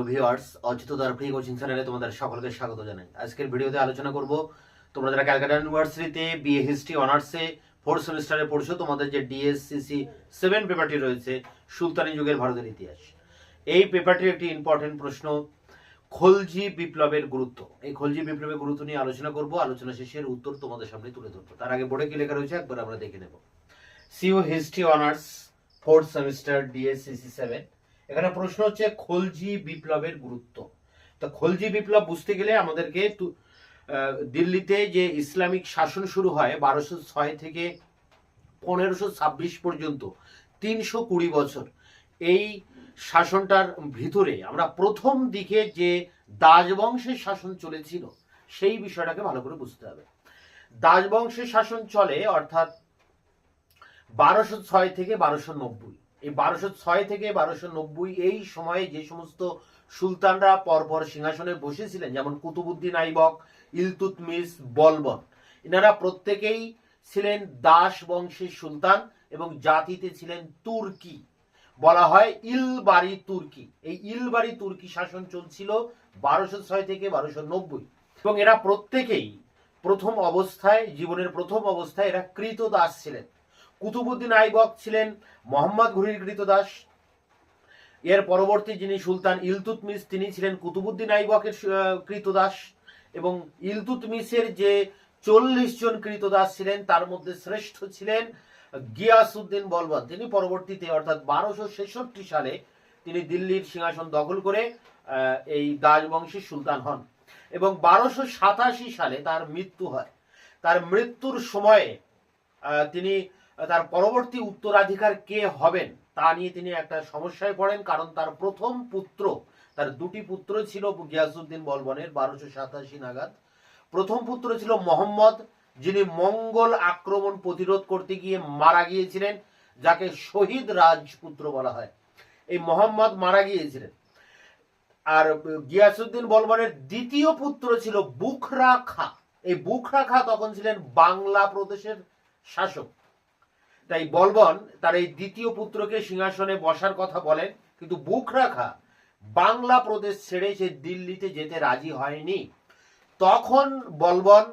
Hello viewers Achit free coaching চ্যানেলে তোমাদের সকলকে স্বাগত জানাই। আজকের ভিডিওতে আলোচনা করব, তোমরা যারা ক্যালকাটা ইউনিভার্সিটিতে বিএ হিস্ট্রি অনার্সে ফোর্থ সেমিস্টারে পড়ছো, তোমাদের যে ডিএসসিসি সেভেন পেপারটি রয়েছে, সুলতানি যুগের ভারতের ইতিহাস। এই পেপারটির একটি ইম্পর্টেন্ট প্রশ্ন, খলজি বিপ্লবের গুরুত্ব। এই খলজি বিপ্লবের গুরুত্ব নিয়ে আলোচনা করব, আলোচনা শেষের উত্তর তোমাদের সামনে তুলে ধরবো। তার আগে বোর্ডে কি লেখা রয়েছে, একবার আমরা দেখে নেব। CU history honours fourth semester DSCC seven এখানে প্রশ্ন হচ্ছে, খলজি বিপ্লবের গুরুত্ব। তো খলজি বিপ্লব বুঝতে গেলে আমাদেরকে দিল্লিতে যে ইসলামিক শাসন শুরু হয় বারোশো ছয় থেকে পনেরোশো ছাব্বিশ পর্যন্ত, তিনশো কুড়ি বছর, এই শাসনটার ভিতরে আমরা প্রথম দিকে যে দাসবংশের শাসন চলেছিল, সেই বিষয়টাকে ভালো করে বুঝতে হবে। দাসবংশের শাসন চলে অর্থাৎ বারোশো ছয় থেকে বারোশো নব্বই। এই বারোশো ছয় থেকে বারোশো নব্বই এই সময়ে যে সমস্ত সুলতানরা পরপর সিংহাসনে বসেছিলেন, যেমন কুতুবুদ্দিন আইবক ইলতুতমিস বলবন এনারা প্রত্যেকেই ছিলেন দাস বংশের সুলতান এবং জাতিতে ছিলেন তুর্কি। বলা হয় ইলবাড়ি তুর্কি। এই ইলবাড়ি তুর্কি শাসন চলছিল বারোশো ছয় থেকে বারোশো নব্বই। এবং এরা প্রত্যেকেই প্রথম অবস্থায়, জীবনের প্রথম অবস্থায় এরা কৃত দাস ছিলেন। কুতুবুদ্দিন আইবক ছিলেন মোহাম্মদ ঘুরির কৃতদাস এর পরবর্তী যিনি সুলতান ইলতুতমিস তিনি ছিলেন কুতুবুদ্দিন আইবকের কৃতদাস এবং ইলতুতমিসের যে চল্লিশ জন কৃতদাস ছিলেন, তার মধ্যে শ্রেষ্ঠ ছিলেন গিয়াসউদ্দিন বলবন। তিনি পরবর্তীতে, অর্থাৎ বারোশো ছেষট্টি সালে, তিনি দিল্লির সিংহাসন দখল করে এই দাসবংশী সুলতান হন এবং বারোশো সাতাশি সালে তার মৃত্যু হয়। তার মৃত্যুর সময়ে তিনি তার পরবর্তী উত্তরাধিকার কে হবেন তা নিয়ে তিনি একটা সমস্যায় পড়েন, কারণ তার প্রথম পুত্র, তার দুটি পুত্র ছিল গিয়াসুদ্দিন বলবনের, বারোশো সাতাশি নাগাদ। প্রথম পুত্র ছিল মোহাম্মদ, যিনি মঙ্গল আক্রমণ প্রতিরোধ করতে গিয়ে মারা গিয়েছিলেন, যাকে শহীদ রাজপুত্র বলা হয়। এই মোহাম্মদ মারা গিয়েছিলেন। আর গিয়াসুদ্দিন বলবনের দ্বিতীয় পুত্র ছিল বুখরা খা। এই বুখরা খা তখন ছিলেন বাংলা প্রদেশের শাসক। তাই বলবন তার এই দ্বিতীয় পুত্রকে সিংহাসনে বসার কথা বলেন, কিন্তু বুক রাখা, বাংলা প্রদেশ ছেড়ে সে দিল্লিতে যেতে রাজি হয়নি। তখন বলবন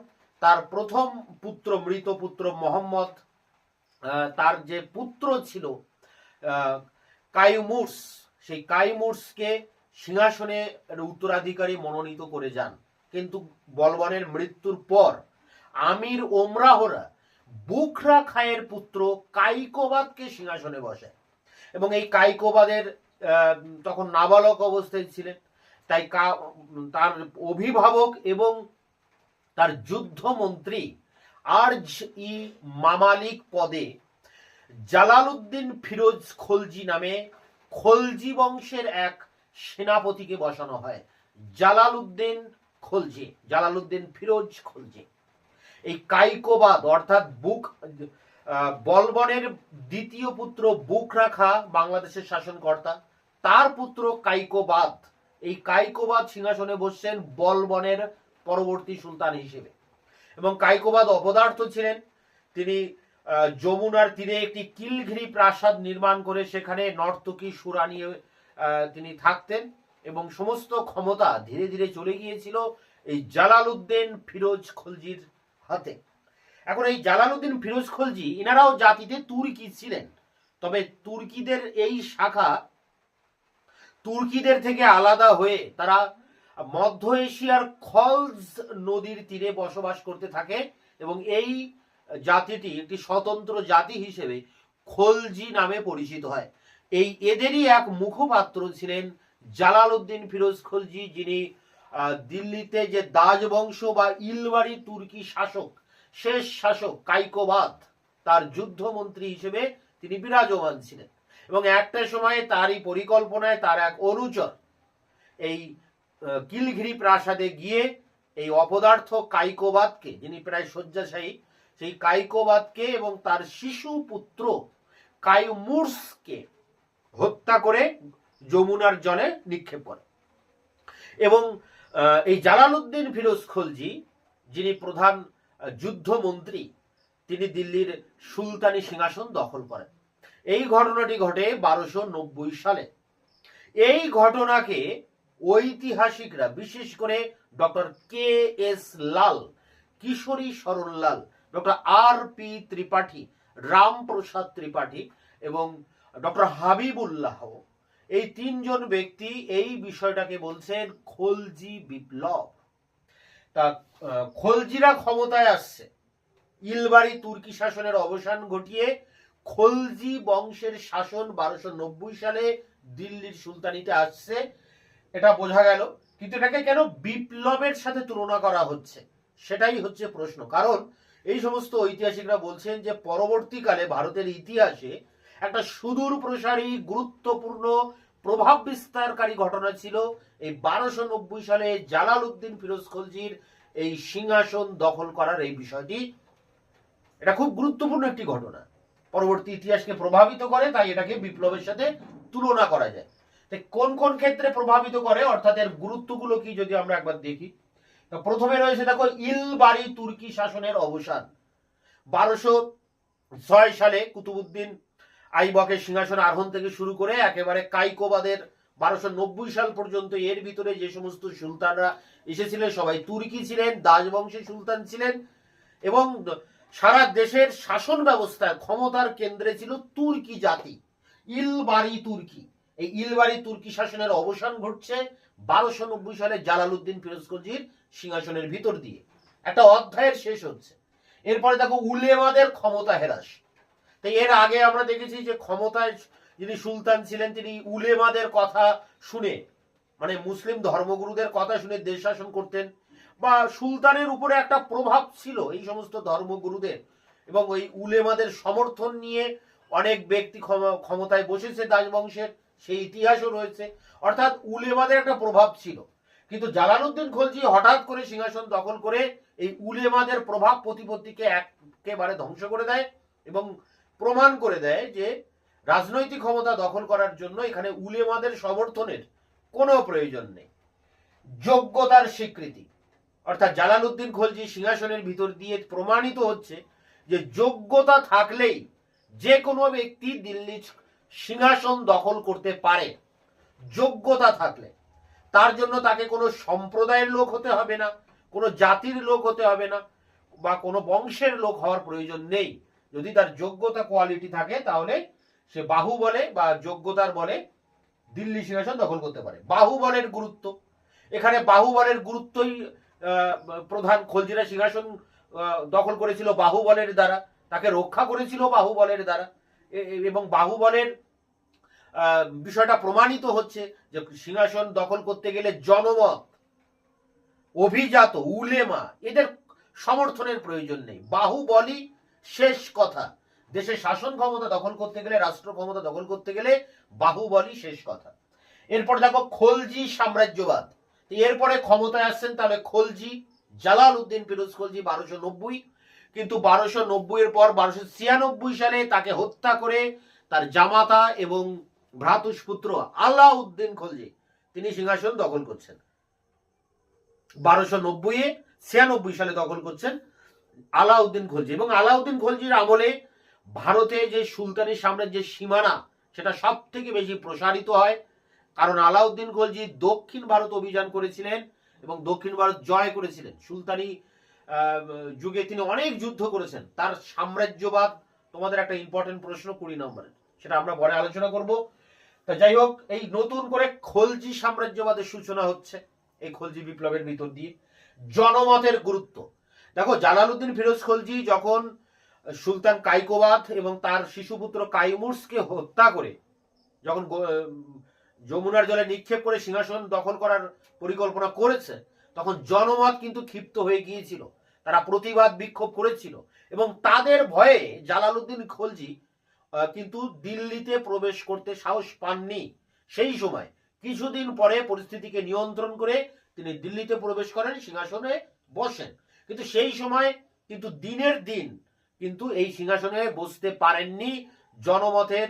তার প্রথম পুত্র, মৃত পুত্র মোহাম্মদ তার যে পুত্র ছিল কাইমুর্স, সেই কাইমুর্সকে সিংহাসনে উত্তরাধিকারী মনোনীত করে যান। কিন্তু বলবনের মৃত্যুর পর আমির ওমরাহরা বুখরা খায়ের পুত্র কাইকোবাদকে সিংহাসনে বসে। এবং এই কাইকোবাদের তখন নাবালক অবস্থায় ছিলেন। তাই তার অভিভাবক এবং তার যুদ্ধমন্ত্রী আরজ ই মামালিক পদে জালালউদ্দিন ফিরোজ খলজি নামে খলজি বংশের এক সেনাপতিকে বসানো হয়। জালালউদ্দিন খলজি, জালালউদ্দিন ফিরোজ খলজি। এই কাইকোবাদ অর্থাৎ বুক বলবনের দ্বিতীয় পুত্র বুক রাখা বাংলাদেশের শাসনকর্তা। তার পুত্র কাইকোবাদ। এই কাইকোবাদ সিংহাসনে বসছেন বলবনের পরবর্তী সুলতান হিসেবে। এবং কাইকোবাদ অপদার্থ ছিলেন। তিনি যমুনার তীরে একটি কিলঘিরি প্রাসাদ নির্মাণ করে সেখানে নর্তকী সুরা নিয়ে তিনি থাকতেন এবং সমস্ত ক্ষমতা ধীরে ধীরে চলে গিয়েছিল এই জালালউদ্দিন ফিরোজ খলজির হাতে। এখন এই জালালউদ্দিন ফিরোজ খলজি এনারাও জাতিতে তুর্কি ছিলেন। তবে তুর্কিদের এই শাখা তুর্কিদের থেকে আলাদা হয়ে তারা মধ্য এশিয়ার খলজ নদীর তীরে বসবাস করতে থাকে এবং এই জাতিটি একটি স্বতন্ত্র জাতি হিসেবে খলজি নামে পরিচিত হয়। এই এদেরই এক মুখপাত্র ছিলেন জালালউদ্দিন ফিরোজ খলজি, যিনি দিল্লিতে যে দাসবংশ বা ইলবাড়ি তুর্কি শাসক, শেষ শাসক কাইকোবাদ, তার যুদ্ধমন্ত্রী হিসেবে তিনি বিরাজমান ছিলেন। এবং একটা সময়ে তারই পরিকল্পনায় তার এক অনুচর এই কিলঘিরি প্রাসাদে গিয়ে এই অপদার্থ কাইকোবাদকে, যিনি প্রায় শয্যাশায়ী, সেই কাইকোবাদকে এবং তার শিশু পুত্র কাইমুর্সকে হত্যা করে যমুনার জলে নিক্ষেপ করে। এবং এই জালালউদ্দিন ফিরোজ খলজি, যিনি প্রধান যুদ্ধমন্ত্রী, তিনি দিল্লির সুলতানি সিংহাসন দখল করেন। এই ঘটনাটি ঘটে বারোশো নব্বই সালে। এই ঘটনাকে ঐতিহাসিকরা, বিশেষ করে ডক্টর কে S Lal, Kishori Saran Lal doctor R P Tripathi, Ramprasad Tripathi এবং ডক্টর হাবিবুল্লাহ এই তিনজন ব্যক্তি এই বিষয়টাকে বলছেন খলজি বিপ্লব। তা খলজিরা ক্ষমতায় আসছে। ইলবাড়ি তুর্কি শাসনের অবসান ঘটিয়ে খলজি বংশের শাসন বারোশো সালে দিল্লির সুলতানিতে আসছে। এটা বোঝা গেল। কিন্তু এটাকে কেন বিপ্লবের সাথে তুলনা করা হচ্ছে? সেটাই হচ্ছে প্রশ্ন। কারণ এই সমস্ত ঐতিহাসিকরা বলছেন যে পরবর্তীকালে ভারতের ইতিহাসে একটা সুদূর প্রসারী, গুরুত্বপূর্ণ, প্রভাব বিস্তারকারী ঘটনা ছিল এই বারোশো নব্বই সালে জালাল উদ্দিন ফিরোজ খলজির এই সিংহাসন দখল করার এই বিষয়টি। এটা খুব গুরুত্বপূর্ণ একটি ঘটনা। পরবর্তী ইতিহাসকে প্রভাবিত করে, তাই এটাকে বিপ্লবের সাথে তুলনা করা যায়। কোন কোন ক্ষেত্রে প্রভাবিত করে, অর্থাৎ এর গুরুত্বগুলো কি যদি আমরা একবার দেখি? প্রথমে রয়েছে দেখো ইলবাড়ি তুর্কি শাসনের অবসান। বারোশো ছয় সালে কুতুবুদ্দিন আইবকের সিংহাসন আরোহণ থেকে শুরু করে একেবারে কাইকোবাদের বারোশো নব্বই সাল পর্যন্ত এর ভিতরে যে সমস্ত সুলতানরা এসেছিলেন, সবাই তুর্কি ছিলেন, দাসবংশের সুলতান ছিলেন এবং সারা দেশের শাসন ব্যবস্থায় ক্ষমতার কেন্দ্রে ছিল তুর্কি জাতি ইলবাড়ি তুর্কি। এই ইলবাড়ি তুর্কি শাসনের অবসান ঘটছে বারোশো নব্বই সালে জালালউদ্দিন ফিরোজকজির সিংহাসনের ভিতর দিয়ে। একটা অধ্যায়ের শেষ হচ্ছে। এরপরে দেখো উলেমাদের ক্ষমতা হেরাস। তাই এর আগে আমরা দেখেছি যে ক্ষমতায় যিনি সুলতান ছিলেন, তিনি উলেমাদের কথা শুনে মানে মুসলিম ধর্মগুরুদের কথা শুনে দেশ শাসন করতেন বা সুলতানের উপরে একটা প্রভাব ছিল এই সমস্ত ধর্মগুরুদের এবং ওই উলেমাদের সমর্থন নিয়ে অনেক ব্যক্তি ক্ষম- ক্ষমতায় বসেছে দাসবংশের সেই ইতিহাসও রয়েছে। অর্থাৎ উলেমাদের একটা প্রভাব ছিল। কিন্তু জালালউদ্দিন খলজি হঠাৎ করে সিংহাসন দখল করে এই উলেমাদের প্রভাব প্রতিপত্তিকে একেবারে ধ্বংস করে দেয় এবং প্রমাণ করে দেয় যে রাজনৈতিক ক্ষমতা দখল করার জন্য এখানে উলেমাদের সমর্থনের কোনো প্রয়োজন নেই। যোগ্যতার স্বীকৃতি। অর্থাৎ জালালউদ্দিন খলজি সিংহাসনের ভিতর দিয়ে প্রমাণিত হচ্ছে যে যোগ্যতা থাকলেই যে কোনো ব্যক্তি দিল্লির সিংহাসন দখল করতে পারে। যোগ্যতা থাকলে। তার জন্য তাকে কোনো সম্প্রদায়ের লোক হতে হবে না, কোনো জাতির লোক হতে হবে না, বা কোনো বংশের লোক হওয়ার প্রয়োজন নেই। যদি তার যোগ্যতা কোয়ালিটি থাকে, তাহলে সে বাহুবলে বা যোগ্যতার বলে দিল্লি সিংহাসন দখল করতে পারে। বাহুবলের গুরুত্ব। এখানে বাহুবলের গুরুত্বই প্রধান খলজিরা সিংহাসন দখল করেছিল বাহুবলের দ্বারা। তাকে রক্ষা করেছিল বাহুবলের দ্বারা। এবং বাহুবলের বিষয়টা প্রমাণিত হচ্ছে যে সিংহাসন দখল করতে গেলে জনমত, অভিজাত, উলেমা, এদের সমর্থনের প্রয়োজন নেই। বাহুবলই শেষ কথা। দেশে শাসন ক্ষমতা দখল করতে গেলে, রাষ্ট্র ক্ষমতা দখল করতে গেলে বাহুবলই শেষ কথা। এরপর দেখো, খলজি সাম্রাজ্যবাদ। এরপরে ক্ষমতায় আসছেন তাহলে খলজি, জালাল উদ্দিন ফিরোজ খলজি বারোশো কিন্তু বারোশো নব্বই এর পর বারোশো ছিয়ানব্বই সালে তাকে হত্যা করে তার জামাতা এবং ভ্রাতুষ্পুত্র আলাউদ্দিন খলজি, তিনি সিংহাসন দখল করছেন। বারোশো নব্বই ছিয়ানব্বই সালে দখল করছেন আলাউদ্দিন খলজি। এবং আলাউদ্দিন খলজির আমলে ভারতে যে সুলতানি সাম্রাজ্যের সীমানা, সেটা সব থেকে বেশি প্রসারিত হয়। কারণ আলাউদ্দিন খলজি দক্ষিণ ভারত অভিযান করেছিলেন এবং দক্ষিণ ভারত জয় করেছিলেন। সুলতানি যুগে তিনি অনেক যুদ্ধ করেছেন। তার সাম্রাজ্যবাদ, তোমাদের একটা ইম্পর্টেন্ট প্রশ্ন কুড়ি নম্বরের, সেটা আমরা পরে আলোচনা করব। তা যাই হোক, এই নতুন করে খলজি সাম্রাজ্যবাদের সূচনা হচ্ছে, এই খলজি বিপ্লবের ভিতর দিয়ে। জনমতের গুরুত্ব। দেখো, জালালউদ্দিন ফিরোজ খলজি যখন সুলতান কাইকোবাদ এবং তার শিশুপুত্র কাইমুর্সকে হত্যা করে, যখন যমুনার জলে নিক্ষেপ করে সিংহাসন দখল করার পরিকল্পনা করেছে, তখন জনমত কিন্তু ক্ষিপ্ত হয়ে গিয়েছিল। তারা প্রতিবাদ বিক্ষোভ করেছিল এবং তাদের ভয়ে জালালউদ্দিন খলজি কিন্তু দিল্লিতে প্রবেশ করতে সাহস পাননি। সেই সময় কিছুদিন পরে পরিস্থিতিকে নিয়ন্ত্রণ করে তিনি দিল্লিতে প্রবেশ করেন, সিংহাসনে বসেন। কিন্তু সেই সময় কিন্তু দিনের দিন কিন্তু এই সিংহাসনে বসতে পারেননি জনমতের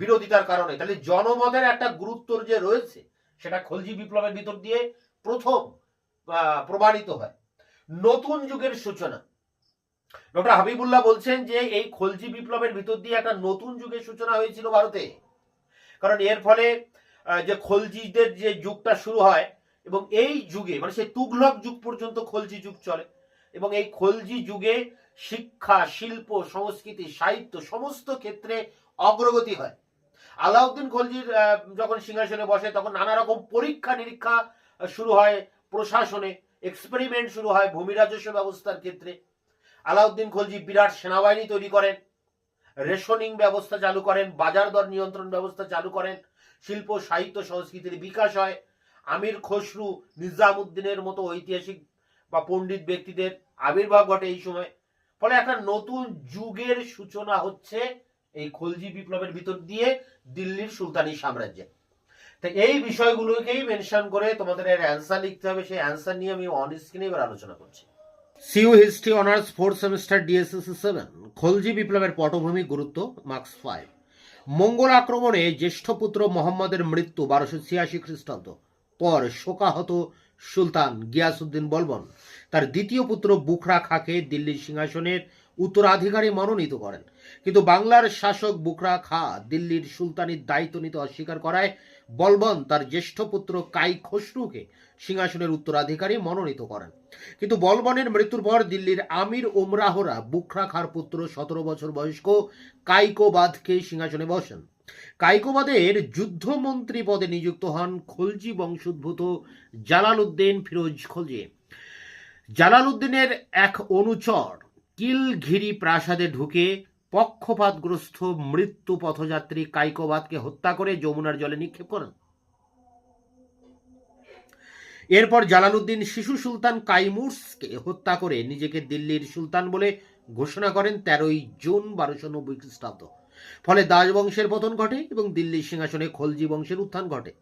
বিরোধিতার কারণে। তাহলে জনমতের একটা গুরুত্ব যে রয়েছে, সেটা খলজি বিপ্লবের ভিতর দিয়ে প্রথম প্রমাণিত হয়। নতুন যুগের সূচনা। ডক্টর হাবিবুল্লাহ বলছেন যে এই খলজি বিপ্লবের ভিতর দিয়ে একটা নতুন যুগের সূচনা হয়েছিল ভারতে। কারণ এর ফলে যে খলজিদের যে যুগটা শুরু হয় এবং এই যুগে মানে সেই তুগলক যুগ পর্যন্ত খলজি যুগ চলে। এবং এই খলজি যুগে শিক্ষা, শিল্প, সংস্কৃতি, সাহিত্য সমস্ত ক্ষেত্রে অগ্রগতি হয়। আলাউদ্দিন খলজির যখন সিংহাসনে বসে, তখন নানা রকম পরীক্ষা নিরীক্ষা শুরু হয় প্রশাসনে এক্সপেরিমেন্ট শুরু হয় ভূমি রাজস্ব ব্যবস্থার ক্ষেত্রে। আলাউদ্দিন খলজি বিরাট সেনাবাহিনী তৈরি করেন, রেশনিং ব্যবস্থা চালু করেন, বাজার দর নিয়ন্ত্রণ ব্যবস্থা চালু করেন, শিল্প, সাহিত্য, সংস্কৃতির বিকাশ হয়। আমির খসরু নিজামুদ্দিনের মতো ঐতিহাসিক বা পণ্ডিত ব্যক্তিদের আবির্ভাব ঘটে এই সময়। ফলে একটা নতুন যুগের সূচনা হচ্ছে এই খলজি বিপ্লবের ভিতর দিয়ে দিল্লির সুলতানি সাম্রাজ্যে। এই বিষয়গুলোকেই মেনশন করে তোমাদের এর অ্যান্সার লিখতে হবে। সেই অ্যান্সার নিয়ে আমি অন স্ক্রিনে এবার আলোচনা করছি। CU history honours fourth semester DSSC seven Khalji বিপ্লবের পটভূমি গুরুত্ব মার্কস ফাইভ মঙ্গল আক্রমণে জ্যেষ্ঠ পুত্র মোহাম্মদের মৃত্যু বারোশো ছিয়াশি খ্রিস্টাব্দ। পর শোকাহত সুলতান গিয়াসুদ্দিন বলবন তার দ্বিতীয় পুত্র বুখরা খাকে দিল্লির সিংহাসনের উত্তরাধিকারী মনোনীত করেন। কিন্তু বাংলার শাসক বুখরা খা দিল্লির সুলতানির দায়িত্ব নিতে অস্বীকার করায় বলবন তার জ্যেষ্ঠ পুত্র কাই খসরুকে সিংহাসনের উত্তরাধিকারী মনোনীত করেন। কিন্তু বলবনের মৃত্যুর পর দিল্লির আমির ওমরাহরা বুখরা খার পুত্র সতেরো বছর বয়স্ক কাইকোবাদকে সিংহাসনে বসেন। কাইকোবাদের যুদ্ধমন্ত্রী পদে নিযুক্ত হন খলজি বংশোদ্ভূত জালালউদ্দিন ফিরোজ খলজি। জালালউদ্দিনের এক অনুচর কিলঘিরি প্রাসাদে ঢুকে পক্ষপাতগ্রস্ত মৃত্যু পথযাত্রী কাইকোবাদকে হত্যা করে যমুনার জলে নিক্ষেপ করেন। এরপর জালালউদ্দিন শিশু সুলতান কাইমুর্সকে হত্যা করে নিজেকে দিল্লির সুলতান বলে ঘোষণা করেন তেরোই জুন বারোশো নব্বই খ্রিস্টাব্দ। ফলে দাস বংশের পতন ঘটে এবং দিল্লির সিংহাসনে খলজি বংশের উত্থান ঘটে।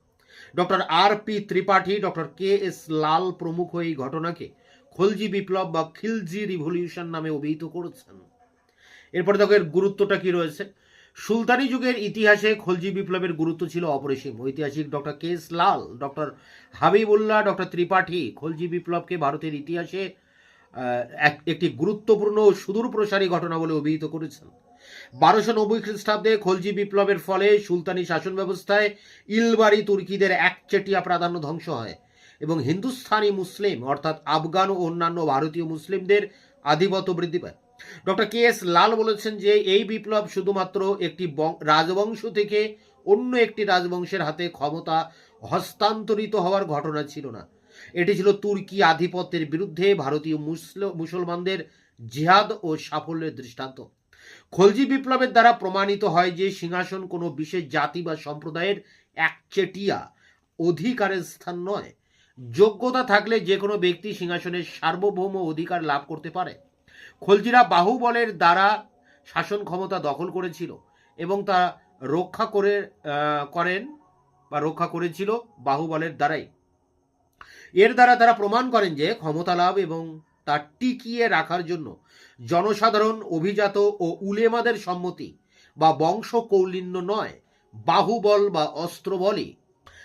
Doctor R P Tripathi, doctor K S Lal প্রমুখ এই ঘটনাকে খলজি বিপ্লব বা খিলজি রিভলিউশন নামে অভিহিত করেছেন। এরপরে দেখো এর গুরুত্বটা কি রয়েছে। সুলতানি যুগের ইতিহাসে খলজি বিপ্লবের গুরুত্ব ছিল অপরিসীম। ঐতিহাসিক doctor K S Lal, doctor Habibullah, doctor Tripathi Khalji বিপ্লবকে ভারতের ইতিহাসে একটি গুরুত্বপূর্ণ সুদূর প্রসারী ঘটনা বলে অভিহিত করেছেন। বারোশো নব্বই খ্রিস্টাব্দে খলজি বিপ্লবের ফলে সুলতানি শাসন ব্যবস্থায় ইলবাড়ি তুর্কিদের একচেটিয়া প্রাধান্য ধ্বংস হয় এবং হিন্দুস্থানি মুসলিম, অর্থাৎ আফগান ও অন্যান্য ভারতীয় মুসলিমদের আধিপত্য বৃদ্ধি পায়। ডক্টর কে এস লাল বলেছেন যে, এই বিপ্লব শুধুমাত্র একটি রাজবংশ থেকে অন্য একটি রাজবংশের হাতে ক্ষমতা হস্তান্তরিত হওয়ার ঘটনা ছিল না। এটি ছিল তুর্কি আধিপত্যের বিরুদ্ধে ভারতীয় মুসল- মুসলমানদের জিহাদ ও সাফল্যের দৃষ্টান্ত। খলজি বিপ্লবের দ্বারা প্রমাণিত হয় যে সিংহাসন কোনো বিশেষ জাতি বা সম্প্রদায়ের একচেটিয়া অধিকারের স্থান নয়। যোগ্যতা থাকলে যে কোনো ব্যক্তি সিংহাসনের সার্বভৌম অধিকার লাভ করতে পারে। খলজিরা বাহুবলের দ্বারা শাসন ক্ষমতা দখল করেছিল এবং তা রক্ষা করে করেন বা রক্ষা করেছিল বাহুবলের দ্বারাই। এর দ্বারা তারা প্রমাণ করেন যে ক্ষমতা লাভ এবং তা টিকিয়ে রাখার জন্য জনসাধারণ, অভিজাত ও উলেমাদের সম্মতি বা বংশ কৌলিন্য নয়, বাহুবল বা অস্ত্রবলই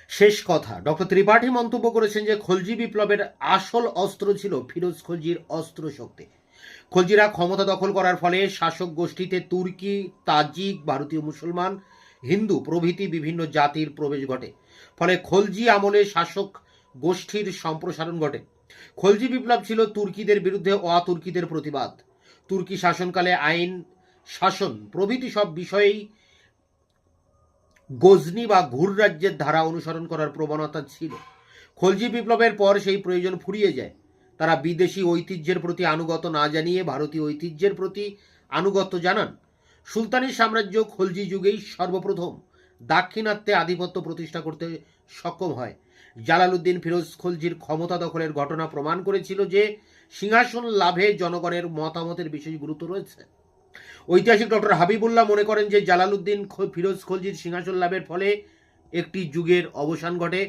শেষ কথা ডক্টর ত্রিপাঠী মন্তব্য করেছেন যে খলজি বিপ্লবের আসল অস্ত্র ছিল ফিরোজ খলজির অস্ত্র শক্তি খলজিরা ক্ষমতা দখল করার ফলে শাসক গোষ্ঠীতে তুর্কি, তাজিক, ভারতীয় মুসলমান, হিন্দু প্রভৃতি বিভিন্ন জাতির প্রবেশ ঘটে। ফলে খলজি আমলে শাসক গোষ্ঠীর সম্প্রসারণ ঘটে। খলজি বিপ্লব ছিল তুর্কিদের বিরুদ্ধে অতুর্কিদের প্রতিবাদ। তুর্কি শাসনকালে আইন, শাসন প্রভৃতি সব বিষয়েই গজনি বা ঘুর রাজ্যের ধারা অনুসরণ করার প্রবণতা ছিল। খলজি বিপ্লবের পর সেই প্রয়োজন ফুরিয়ে যায়। তারা বিদেশি ঐতিহ্যের প্রতি আনুগত না জানিয়ে ভারতীয় ঐতিহ্যের প্রতি আনুগত্য জানান। সুলতানি সাম্রাজ্য খলজি যুগেই সর্বপ্রথম দাক্ষিণাত্যে আধিপত্য প্রতিষ্ঠা করতে সক্ষম হয়। জালালউদ্দিন ফিরোজ খলজির ক্ষমতা দখলের ঘটনা প্রমাণ করেছিল যে সিংহাসন লাভে জনগণের মতামতের বিশেষ গুরুত্ব রয়েছে। ঐতিহাসিক ডক্টর হাবিবুল্লাহ মনে করেন যে জালালউদ্দিন ফিরোজ খলজির সিংহাসন লাভের ফলে একটি যুগের অবসান ঘটে।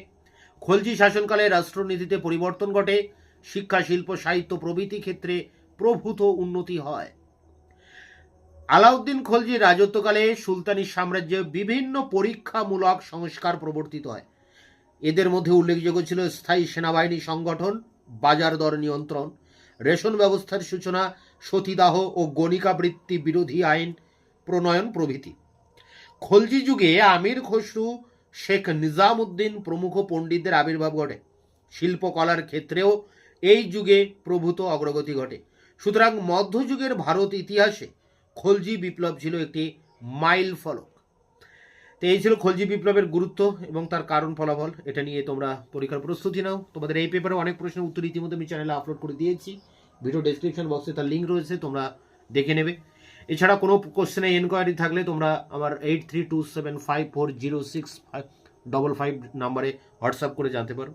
খলজি শাসনকালে রাষ্ট্রনীতিতে পরিবর্তন ঘটে। শিক্ষা, শিল্প, সাহিত্য, প্রভৃতি ক্ষেত্রে প্রভূত উন্নতি হয়। আলাউদ্দিন খলজির রাজত্বকালে সুলতানি সাম্রাজ্যে বিভিন্ন পরীক্ষামূলক সংস্কার প্রবর্তিত হয়। এদের মধ্যে উল্লেখযোগ্য ছিল স্থায়ী সেনাবাহিনী সংগঠন, বাজার দর নিয়ন্ত্রণ, রেশন ব্যবস্থার সূচনা, সতীদাহ ও গণিকাবৃত্তি বিরোধী আইন, প্রণয়ন প্রভৃতি। খলজি যুগে আমির খসরু, শেখ নিজামুদ্দিন প্রমুখ পণ্ডিতদের আবির্ভাব ঘটে। শিল্পকলার ক্ষেত্রেও এই যুগে প্রভূত অগ্রগতি ঘটে। সুতরাং মধ্যযুগের ভারত ইতিহাসে খলজি বিপ্লব ছিল একটি মাইল ফলক তো এই ছিল খলজি বিপ্লবের গুরুত্ব এবং তার কারণ ফলাফল। এটা নিয়ে তোমরা পরীক্ষার প্রস্তুতি নাও। তোমাদের এই পেপারে অনেক প্রশ্নের উত্তর ইতিমধ্যে আমি চ্যানেলে আপলোড করে দিয়েছি। ভিডিও ডেসক্রিপশন বক্সে তার লিঙ্ক রয়েছে, তোমরা দেখে নেবে। এছাড়া কোনো কোশ্চেনে এনকোয়ারি থাকলে তোমরা আমার eight three two seven five four zero six five double five নাম্বারে হোয়াটসঅ্যাপ করে জানতে পারো।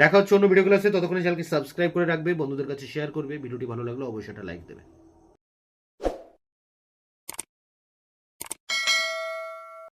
দেখা হচ্ছে অন্য ভিডিও ক্লাসে ততক্ষণে চ্যানেলকে সাবস্ক্রাইব করে রাখবে। বন্ধুদের কাছে শেয়ার করবে। ভিডিওটি ভালো লাগলে অবশ্যই একটা লাইক দেবে।